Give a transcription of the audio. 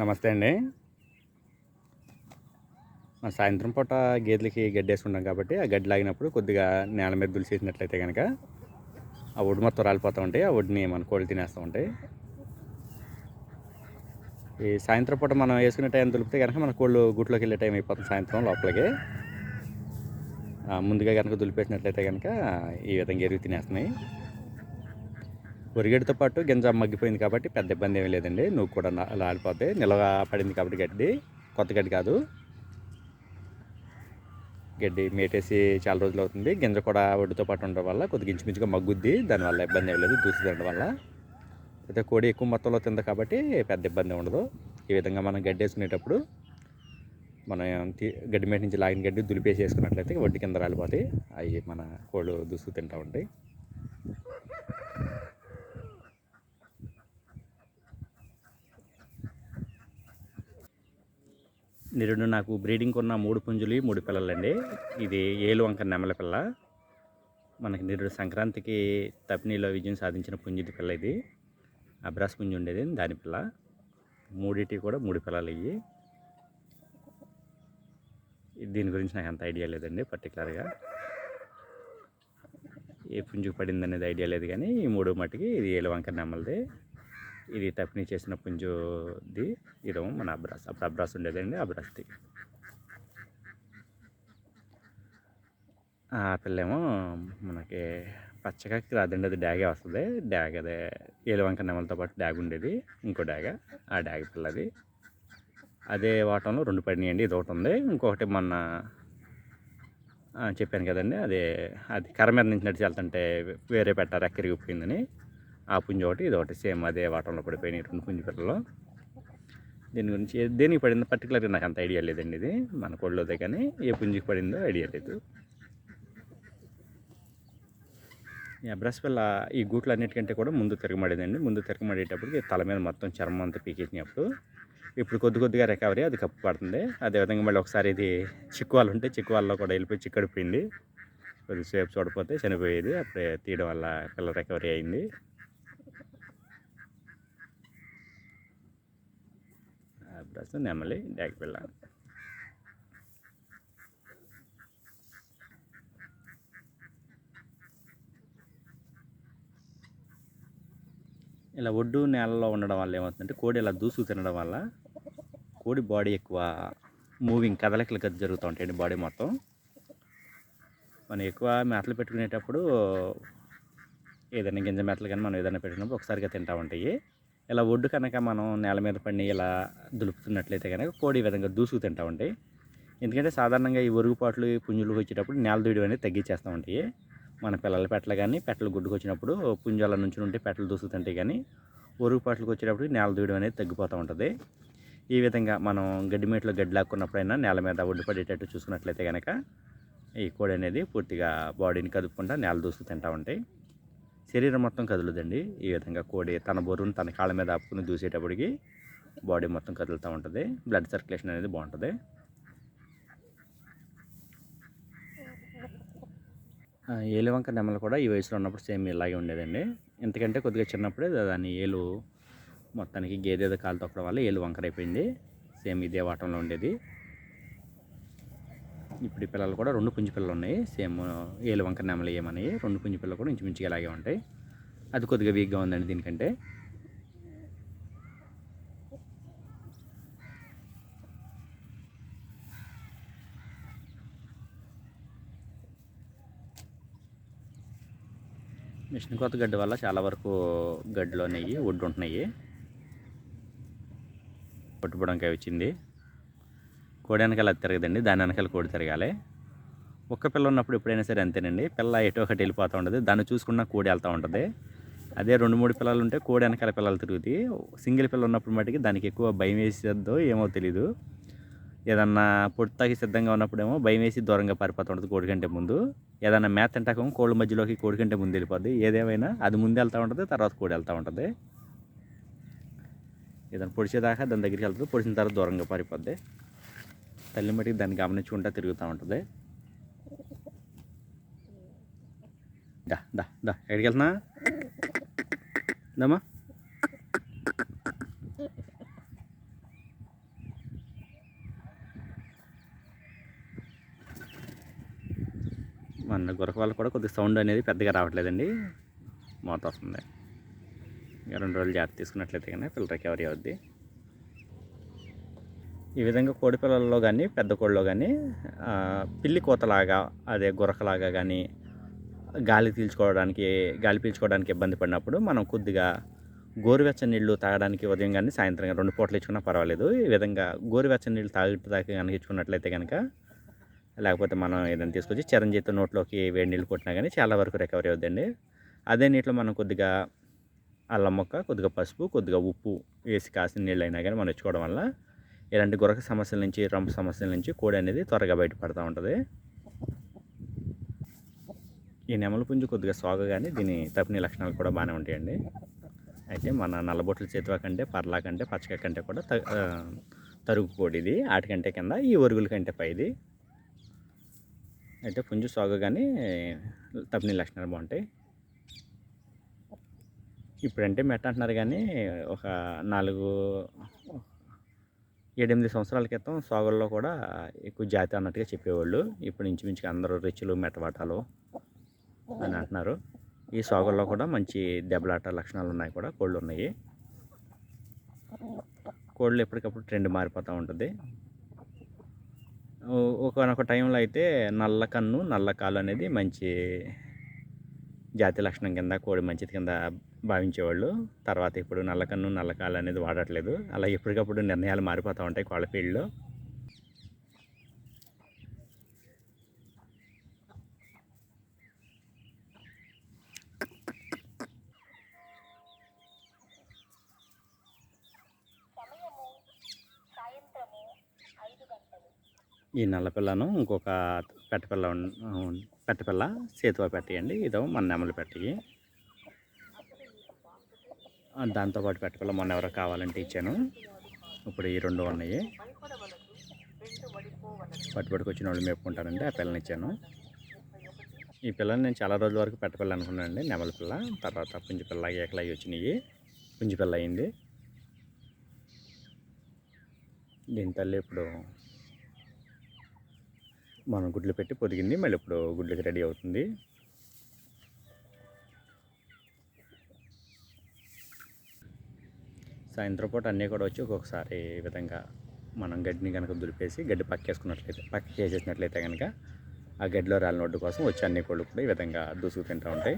నమస్తే అండి. మన సాయంత్రం పూట గేదెలకి గడ్డి వేసుకుంటాం కాబట్టి ఆ గడ్డి లాగినప్పుడు కొద్దిగా నేల మీద దులిసేసినట్లయితే కనుక ఆ వడ్డు మొత్తం రాలిపోతూ ఉంటాయి. ఆ ఒడ్డుని మన కోళ్ళు తినేస్తూ ఉంటాయి. ఈ సాయంత్రం పూట మనం వేసుకునే టైం దులిపితే కనుక మన కోళ్ళు గుట్లోకి వెళ్ళే టైం అయిపోతుంది సాయంత్రం లోపలికి. ముందుగా కనుక దులిపేసినట్లయితే కనుక ఈ విధంగా ఎరుగు తినేస్తున్నాయి. ఒరిగడితో పాటు గింజ మగ్గిపోయింది కాబట్టి పెద్ద ఇబ్బంది ఏమీ లేదండి. నువ్వు కూడా నా- లాలిపోతే నిల్వ పడింది కాబట్టి గడ్డి. కొత్త గడ్డి కాదు. గడ్డి మేటేసి చాలా రోజులు అవుతుంది. గింజ కూడా ఒడ్డుతో పాటు ఉండడం వల్ల కొద్దిగా ఇంచుమించుగా మగ్గుద్ది. దానివల్ల ఇబ్బంది ఏమీ లేదు. దూసి తినడం వల్ల. అయితే కోడి ఎక్కువ మొత్తంలో తింది కాబట్టి పెద్ద ఇబ్బంది ఉండదు. ఈ విధంగా మనం గడ్డి వేసుకునేటప్పుడు మనం గడ్డి మేట నుంచి లాగిన గడ్డి దులిపేసి వేసుకున్నట్లయితే వడ్డీ కింద రాలిపోతాయి. అవి మన కోళ్ళు దుస్తూ తింటూ ఉంటాయి. నిరుడు నాకు బ్రీడింగ్ ఉన్న మూడు పుంజులు మూడు పిల్లలండి. ఇది ఏలు వంక నెమల పిల్ల. మనకి నిరుడు సంక్రాంతికి తప్పినీలో విజయం సాధించిన పుంజిది పిల్ల ఇది. అబ్రాస్ పుంజు ఉండేది దాని పిల్ల. మూడిటి కూడా మూడు పిల్లలు ఇవి దీని గురించి నాకు అంత ఐడియా లేదండి పర్టికులర్గా ఏ పుంజుకు పడింది అనేది ఐడియా లేదు కానీ ఈ మూడు మట్టుకి ఇది ఏలు వంక నెమ్మలది ఇది తప్పిని చేసిన పుంజుది. ఇదేమో మన అబ్రాస్ అప్పుడు అబ్రాస్ ఉండేదండి అబ్రాస్ది ఆ పిల్లేమో మనకి పచ్చగా రాదండి అది డ్యాగే వస్తుంది. డ్యాగ్ అదే ఏలువంక నెమలతో పాటు డ్యాగ్ ఉండేది. ఇంకో డ్యాగ ఆ డ్యాగ్ పిల్లది. అదే వాటంలో రెండు పడినాయండి ఇది ఒకటి ఉంది. ఇంకొకటి మొన్న చెప్పాను కదండి అదే అది కర్ర మీద నుంచి నడిచి వెళ్తుంటే వేరే పెట్టారు ఎక్కరిగిపోయిందని ఆ పుంజు ఒకటి ఇది ఒకటి సేమ్ అదే వాటంలో పడిపోయినాయి రెండు పుంజు పిల్లలు. దీని గురించి దేనికి పడిందో పర్టికులర్గా నాకు అంత ఐడియా లేదండి ఇది. మన కోళ్ళదే కానీ ఏ పుంజికి పడిందో ఐడియా లేదు. బ్రష్ పిల్ల ఈ గూట్లు అన్నిటికంటే కూడా ముందు తిరగమడేదండి ముందు తిరగమడేటప్పటికి తల మీద మొత్తం చర్మం అంతా పీకేసినప్పుడు ఇప్పుడు కొద్ది కొద్దిగా రికవరీ అది కప్పు పడుతుంది. అదేవిధంగా మళ్ళీ ఒకసారి ఇది చిక్కువాళ్ళు ఉంటే చిక్కువాళ్ళలో కూడా వెళ్ళిపోయి చిక్కడిపోయింది. కొద్దిసేపు చూడపోతే చనిపోయేది. అప్పుడే తీయడం వల్ల పిల్ల రికవరీ అయింది. అబ్రస్ నెమలి డాక్ పిల్ల ఇలా ఒడ్డు నేలలో ఉండడం వల్ల ఏమవుతుందంటే కోడి ఇలా దూసు తినడం వల్ల కోడి బాడీ ఎక్కువ మూవింగ్ కదలికలు గది జరుగుతూ ఉంటాయండి బాడీ మొత్తం. మనం ఎక్కువ మేతలు పెట్టుకునేటప్పుడు ఏదైనా గింజ మేతలు కానీ మనం ఏదైనా పెట్టినప్పుడు ఒకసారిగా తింటూ ఉంటాయి. ఇలా ఒడ్డు కనుక మనం నేల మీద పడి ఇలా దులుపుతున్నట్లయితే కనుక కోడి ఈ విధంగా దూసుకు తింటూ ఉంటాయి. ఎందుకంటే సాధారణంగా ఈ ఒరుగుపాట్లు ఈ పుంజులు వచ్చేటప్పుడు నేల దూయడం అనేది తగ్గించేస్తూ ఉంటాయి. మన పిల్లల పెట్టలు కానీ పెట్టలు గుడ్డుకు వచ్చినప్పుడు పుంజాల నుంచి ఉంటే పెట్టలు దూసుకుతుంటాయి కానీ ఒరుగుపాట్లకు వచ్చేటప్పుడు నేల దూయడం అనేది తగ్గిపోతూ ఉంటుంది. ఈ విధంగా మనం గడ్డిమేట్లో గడ్డి లాక్కున్నప్పుడైనా నేల మీద ఒడ్డు పడేటట్టు చూసుకున్నట్లయితే కనుక ఈ కోడి అనేది పూర్తిగా బాడీని కదుపుకుంటా నేల దూసుకు తింటూ ఉంటాయి. శరీరం మొత్తం కదులుదండి. ఈ విధంగా కోడి తన బొరువును తన కాళ్ళ మీద ఆపుకుని దూసేటప్పటికి బాడీ మొత్తం కదులుతూ ఉంటుంది. బ్లడ్ సర్క్యులేషన్ అనేది బాగుంటుంది. ఏలివంక నెమలు కూడా ఈ వయసులో ఉన్నప్పుడు సేమ్ ఇలాగే ఉండేదండి. ఎందుకంటే కొద్దిగా చిన్నప్పుడే దాని ఏలు మొత్తానికి గేదెదో కాలు తొక్కడం వల్ల ఏలు వంకరైపోయింది. అయిపోయింది సేమ్ ఇదే వాటంలో ఉండేది. ఇప్పుడు ఈ పిల్లలు కూడా రెండు పుంజు పిల్లలు ఉన్నాయి. సేమ్ ఏలు వంకర నెమలు ఏమన్నాయి రెండు పుంజి పిల్లలు కూడా ఇంచుమించుగా ఇలాగే ఉంటాయి. అది కొద్దిగా వీక్గా ఉందండి దీనికంటే. మిషన్ కొత్త గడ్డి వల్ల చాలా వరకు గడ్డిలో నెయ్యి ఒడ్డు ఉంటున్నాయి. పట్టుబడంకాయ వచ్చింది. కోడి వెనకాల అది తిరగదండి దాని వెనకాల కోడి తిరగాలి. ఒక్క పిల్ల ఉన్నప్పుడు ఎప్పుడైనా సరే అంతేనండి. పిల్ల ఎటో ఒకటి వెళ్ళిపోతూ ఉంటుంది దాన్ని చూసుకున్న కోడి వెళ్తూ ఉంటుంది. అదే రెండు మూడు పిల్లలు ఉంటే కోడి వెనకాల పిల్లలు తిరుగుతాయి. సింగిల్ పిల్ల ఉన్నప్పుడు మటుకి దానికి ఎక్కువ భయం వేసేద్దో ఏమో తెలీదు. ఏదన్నా పొట్టాకి సిద్ధంగా ఉన్నప్పుడేమో భయం వేసి దూరంగా పారిపోతూ ఉంటుంది కోడి కంటే ముందు. ఏదన్నా మేత తింటాకేమో కోళ్ళ మధ్యలోకి కోడి కంటే ముందు వెళ్ళిపోద్ది. ఏదేమైనా అది ముందు వెళ్తూ ఉంటుంది తర్వాత కోడి వెళ్తూ ఉంటుంది. ఏదైనా పొడిచేదాకా దాని దగ్గరికి వెళ్తుంది పొడిచిన తర్వాత దూరంగా పారిపోద్ది. తల్లి మటుకు దాన్ని గమనించుకుంటా తిరుగుతూ ఉంటుంది. దా దా దా ఎక్కడికి వెళ్తున్నా దమ్మా మన గురక వల్ల కూడా కొద్దిగా సౌండ్ అనేది పెద్దగా రావట్లేదండి. మోత వస్తుంది. రెండు రోజులు జాగ్రత్త తీసుకున్నట్లయితే కానీ పిల్లలకి ఎవరి అవుద్ది. ఈ విధంగా కోడి పిల్లల్లో కానీ పెద్ద కోడిలో కానీ పిల్లి కోతలాగా అదే గురకలాగా కానీ గాలి పీల్చుకోవడానికి గాలి పీల్చుకోవడానికి ఇబ్బంది పడినప్పుడు మనం కొద్దిగా గోరువెచ్చని నీళ్ళు తాగడానికి ఉదయం కానీ సాయంత్రం కానీ రెండు పూటలు ఇచ్చుకున్నా పర్వాలేదు. ఈ విధంగా గోరువెచ్చని నీళ్ళు తాగిట్టు దాకా కనుక ఇచ్చుకున్నట్లయితే కనుక లేకపోతే మనం ఏదైనా తీసుకొచ్చి చిరంజీతో నోట్లోకి వేడి నీళ్ళు కొట్టినా కానీ చాలా వరకు రికవరీ అవుద్దండి. అదే నీటిలో మనం కొద్దిగా అల్లం మొక్క కొద్దిగా పసుపు కొద్దిగా ఉప్పు వేసి కాసిన నీళ్ళు అయినా కానీ మనం ఇచ్చుకోవడం వల్ల ఇలాంటి గురక సమస్యల నుంచి రంప సమస్యల నుంచి కోడి అనేది త్వరగా బయటపడుతూ ఉంటుంది. ఈ నెమలి పుంజు కొద్దిగా సాగు కానీ దీని తప్పిన లక్షణాలు కూడా బాగానే ఉంటాయండి. అయితే మన నల్లబొట్ల చేతువ కంటే పర్లా కంటే పచ్చక కంటే కూడా త- తరుగు కోడి ఇది. ఆటికంటే కింద ఈ ఒరుగుల కంటే పైది అయితే పుంజు సాగు కానీ తప్పిన లక్షణాలు బాగుంటాయి. ఇప్పుడంటే మెట్ట అంటున్నారు కానీ ఒక నాలుగు ఏడెనిమిది సంవత్సరాల క్రితం సాగుల్లో కూడా ఎక్కువ జాతి అన్నట్టుగా చెప్పేవాళ్ళు. ఇప్పుడు ఇంచుమించుగా అందరూ రిచ్చులు మెటవాటాలు అని అంటున్నారు. ఈ సాగుల్లో కూడా మంచి దెబ్బలాట లక్షణాలు ఉన్నాయి కూడా కోళ్ళు ఉన్నాయి. కోళ్ళు ఎప్పటికప్పుడు ట్రెండ్ మారిపోతూ ఉంటుంది. ఒకనొక టైంలో అయితే నల్ల కన్ను నల్ల కాలు అనేది మంచి జాతి లక్షణం కింద కోడి మంచిది కింద భావించేవాళ్ళు. తర్వాత ఇప్పుడు నల్లకన్ను నల్లకాలు అనేది వాడట్లేదు. అలా ఎప్పటికప్పుడు నిర్ణయాలు మారిపోతూ ఉంటాయి కోళ్ళ ఫీల్డ్లో. ఈ నల్ల పిల్లను ఇంకొక పెట్టపిల్ల పెట్టపిల్ల చేతిలో పెట్టేయండి. ఇదో మన నెమలు పెట్టి దాంతోపాటు పెట్టపిల్ల మొన్న ఎవరో కావాలంటే ఇచ్చాను. ఇప్పుడు ఈ రెండు ఉన్నాయి. పట్టుబడికి వచ్చిన వాళ్ళు మేపుకుంటారండి. ఆ పిల్లని ఇచ్చాను. ఈ పిల్లని నేను చాలా రోజుల వరకు పెట్టపిల్ల అనుకున్నానండి. నెమల పిల్ల. తర్వాత పుంజి పిల్ల ఏకలు అవి వచ్చినాయి. పుంజి పిల్ల అయింది. దీని తల్లి ఇప్పుడు మనం గుడ్లు పెట్టి పొదిగింది మళ్ళీ ఇప్పుడు గుడ్లకి రెడీ అవుతుంది. సాయంత్రం పూట అన్నీ కూడా వచ్చి ఒక్కొక్కసారి ఈ విధంగా మనం గడ్డిని కనుక దులిపేసి గడ్డి పక్కేసుకున్నట్లయితే పక్కకి వేసేసినట్లయితే కనుక ఆ గడ్డిలో రాలిన ఒడ్డు కోసం వచ్చి అన్ని కోళ్ళు కూడా ఈ విధంగా దూసుకు తింటూ ఉంటాయి.